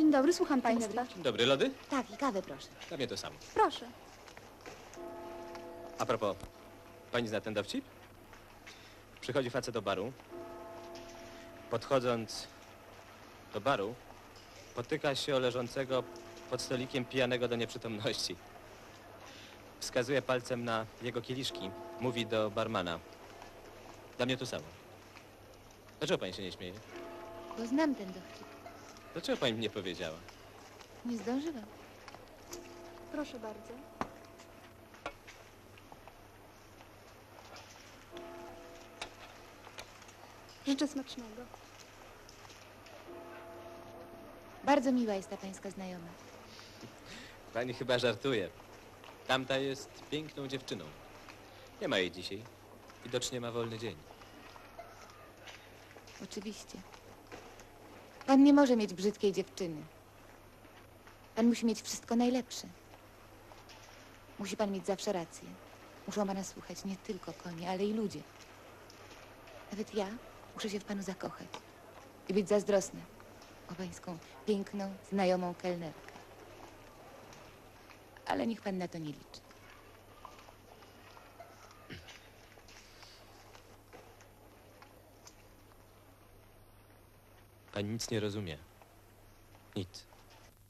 Dzień dobry, słucham państwa. Dzień dobry, lody? Tak, i kawę proszę. Dla mnie to samo. Proszę. A propos, pani zna ten dowcip? Przychodzi facet do baru. Podchodząc do baru, potyka się o leżącego pod stolikiem pijanego do nieprzytomności. Wskazuje palcem na jego kieliszki. Mówi do barmana. Dla mnie to samo. Dlaczego pani się nie śmieje? Bo znam ten dowcip. Dlaczego pani mi nie powiedziała? Nie zdążyłam. Proszę bardzo. Życzę smacznego. Bardzo miła jest ta pańska znajoma. Pani chyba żartuje. Tamta jest piękną dziewczyną. Nie ma jej dzisiaj. Widocznie ma wolny dzień. Oczywiście. Pan nie może mieć brzydkiej dziewczyny. Pan musi mieć wszystko najlepsze. Musi pan mieć zawsze rację. Muszą pana słuchać nie tylko konie, ale i ludzie. Nawet ja muszę się w panu zakochać i być zazdrosna o pańską piękną, znajomą kelnerkę. Ale niech pan na to nie liczy. Pani nic nie rozumie. Nic.